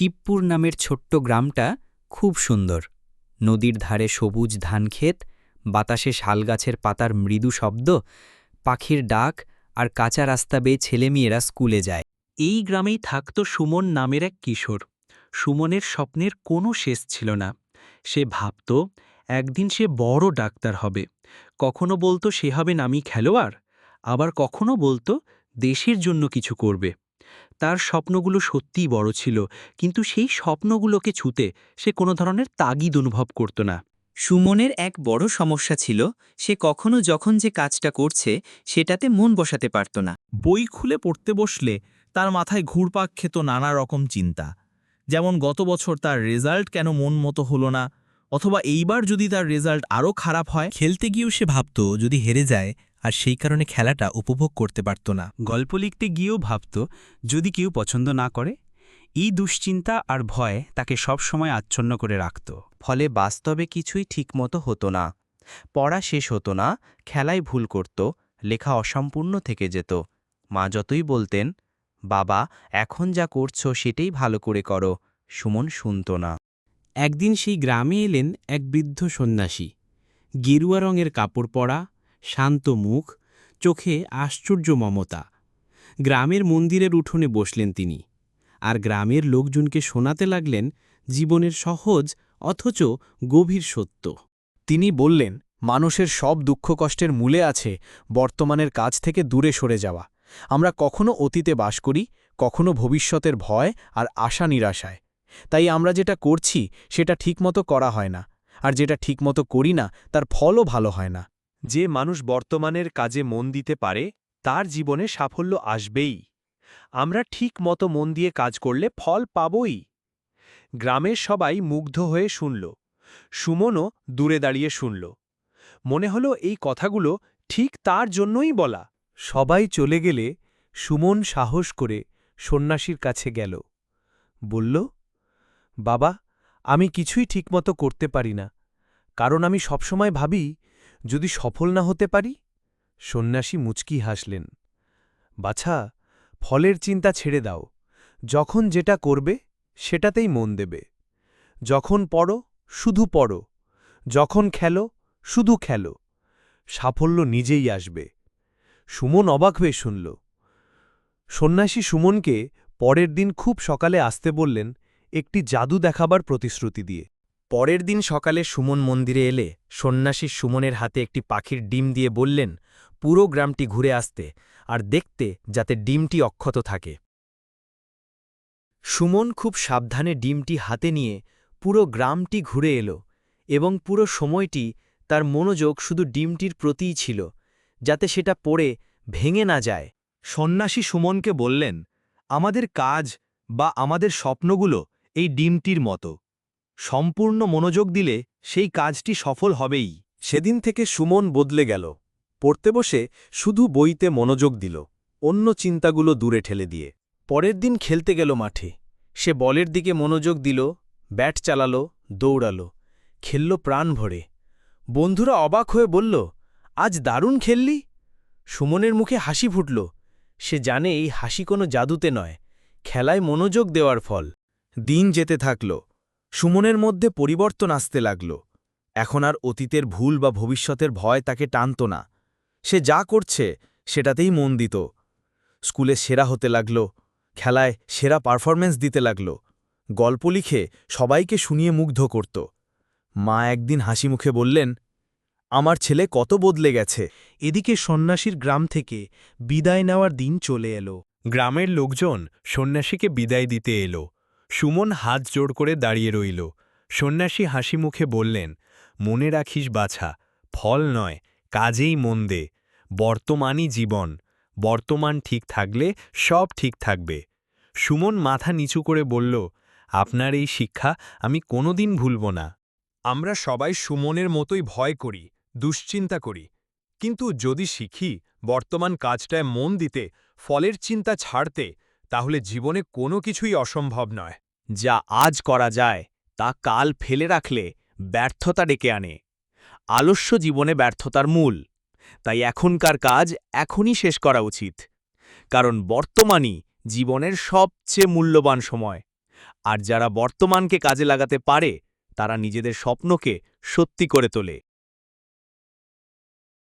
শিবপুর নামের ছোট্ট গ্রামটা খুব সুন্দর। নদীর ধারে সবুজ ধানক্ষেত বাতাসে শালগাছের পাতার মৃদু শব্দ, পাখির ডাক আর কাঁচা রাস্তা বেয়ে ছেলেমেয়েরা স্কুলে যায়। এই গ্রামেই থাকত সুমন নামের এক কিশোর। সুমনের স্বপ্নের কোনো শেষ ছিল না। সে ভাবত, একদিন সে বড় ডাক্তার হবে। কখনো বলতো সে হবে নামি খেলোয়াড়, আবার কখনো বলতো দেশের জন্য কিছু করবে। তার স্বপ্নগুলো সত্যিই বড় ছিল, কিন্তু সেই স্বপ্নগুলোকে ছুতে সে কোনো ধরনের তাগিদ অনুভব করত না। সুমনের এক বড় সমস্যা ছিল, সে কখনো যখন যে কাজটা করছে, সেটাতে মন বসাতে পারত না। বই খুলে পড়তে বসলে তার মাথায় ঘুরপাক খেত নানা রকম চিন্তা। যেমন গত বছর তার রেজাল্ট কেন মন মতো হলো না, অথবা এইবার যদি তার রেজাল্ট আরও খারাপ হয়, খেলতে গিয়েও সে ভাবত, যদি হেরে যায় আর সেই কারণে খেলাটা উপভোগ করতে পারত না। গল্প লিখতে গিয়েও ভাবত যদি কেউ পছন্দ না করে এই দুশ্চিন্তা আর ভয় তাকে সবসময় আচ্ছন্ন করে রাখত। ফলে বাস্তবে কিছুই ঠিকমতো হতো না। পড়া শেষ হতো না খেলায় ভুল করত লেখা অসম্পূর্ণ থেকে যেত। মা যতই বলতেন বাবা এখন যা করছ সেটাই ভালো করে করো। সুমন শুনত না। একদিন সেই গ্রামে এলেন এক বৃদ্ধ সন্ন্যাসী। গেরুয়া রঙের কাপড় পরা শান্ত মুখ, চোখে আশ্চর্য মমতা। গ্রামের মন্দিরের উঠোনে বসলেন তিনি আর গ্রামের লোকজনকে শোনাতে লাগলেন জীবনের সহজ অথচ গভীর সত্য। তিনি বললেন, মানুষের সব দুঃখ কষ্টের মূলে আছে বর্তমানের কাজ থেকে দূরে সরে যাওয়া। আমরা কখনো অতীতে বাস করি, কখনো ভবিষ্যতের ভয় আর আশা নিরাশায়। তাই আমরা যেটা করছি সেটা ঠিকমতো করা হয় না। আর যেটা ঠিকমতো করি না, তার ফলও ভালো হয় না। যে মানুষ বর্তমানের কাজে মন দিতে পারে, তার জীবনে সাফল্য আসবেই। আমরা ঠিক মতো মন দিয়ে কাজ করলে ফল পাবই। গ্রামের সবাই মুগ্ধ হয়ে শুনল। সুমনও দূরে দাঁড়িয়ে শুনল। মনে হলো এই কথাগুলো ঠিক তার জন্যই বলা। সবাই চলে গেলে সুমন সাহস করে সন্ন্যাসীর কাছে গেল। বলল, বাবা, আমি কিছুই ঠিকমতো করতে পারি না। কারণ আমি সবসময় ভাবি যদি সফল না হতে পারি? সন্ন্যাসী মুচকি হাসলেন, বাছা, ফলের চিন্তা ছেড়ে দাও, যখন যেটা করবে, সেটাতেই মন দেবে। যখন পড়ো, শুধু পড়ো, যখন খেলো, শুধু খেলো, সাফল্য নিজেই আসবে। সুমন অবাক হয়ে শুনল, সন্ন্যাসী সুমনকে পরের দিন খুব সকালে আসতে বললেন একটি জাদু দেখাবার প্রতিশ্রুতি দিয়ে। পরের দিন সকালে সুমন মন্দিরে এলে সন্ন্যাসী সুমনের হাতে একটি পাখির ডিম দিয়ে বললেন, পুরো গ্রামটি ঘুরে আসতে আর দেখতে যাতে ডিমটি অক্ষত থাকে। সুমন খুব সাবধানে ডিমটি হাতে নিয়ে পুরো গ্রামটি ঘুরে এলো এবং পুরো সময়টি তার মনোযোগ শুধু ডিমটির প্রতিই ছিল, যাতে সেটা পড়ে ভেঙে না যায়। সন্ন্যাসী সুমনকে বললেন, আমাদের কাজ বা আমাদের স্বপ্নগুলো এই ডিমটির মতো। সম্পূর্ণ মনোযোগ দিলে সেই কাজটি সফল হবেই। সেদিন থেকে সুমন বদলে গেল। পড়তে বসে শুধু বইতে মনোযোগ দিল, অন্য চিন্তাগুলো দূরে ঠেলে দিয়ে। পরের দিন খেলতে গেল মাঠে। সে বলের দিকে মনোযোগ দিল, ব্যাট চালালো, দৌড়ালো, খেলল প্রাণ ভরে। বন্ধুরা অবাক হয়ে বলল, আজ দারুণ খেললি? সুমনের মুখে হাসি ফুটল। সে জানে এই হাসি কোনো জাদুতে নয়, খেলায় মনোযোগ দেওয়ার ফল। দিন যেতে থাকল। সুমনের মধ্যে পরিবর্তন আসতে লাগল। এখন আর অতীতের ভুল বা ভবিষ্যতের ভয় তাকে টানত না। সে যা করছে, সেটাতেই মন দিত। স্কুলে সেরা হতে লাগল, খেলায় সেরা পারফরমেন্স দিতে লাগল। গল্প লিখে সবাইকে শুনিয়ে মুগ্ধ করত। মা একদিন হাসি মুখে বললেন, আমার ছেলে কত বদলে গেছে। এদিকে সন্ন্যাসীর গ্রাম থেকে বিদায় নেওয়ার দিন চলে এলো। গ্রামের লোকজন সন্ন্যাসীকে বিদায় দিতে এলো। সুমন হাত জোড় করে দাঁড়িয়ে রইল। সন্ন্যাসী হাসি মুখে বললেন, মনে রাখিস বাছা, ফল নয়, কাজেই মন দে। বর্তমানই জীবন, বর্তমান ঠিক থাকলে সব ঠিক থাকবে। সুমন মাথা নিচু করে বলল, আপনার এই শিক্ষা আমি কোনোদিন ভুলব না। আমরা সবাই সুমনের মতোই ভয় করি, দুশ্চিন্তা করি। কিন্তু যদি শিখি বর্তমান কাজটায় মন দিতে, ফলের চিন্তা ছাড়তে তাহলে জীবনে কোনো কিছুই অসম্ভব নয়। যা আজ করা যায়, তা কাল ফেলে রাখলে ব্যর্থতা ডেকে আনে। আলস্য জীবনে ব্যর্থতার মূল। তাই এখনকার কাজ এখনই শেষ করা উচিত। কারণ বর্তমানই জীবনের সবচেয়ে মূল্যবান সময়। আর যারা বর্তমানকে কাজে লাগাতে পারে, তারা নিজেদের স্বপ্নকে সত্যি করে তোলে।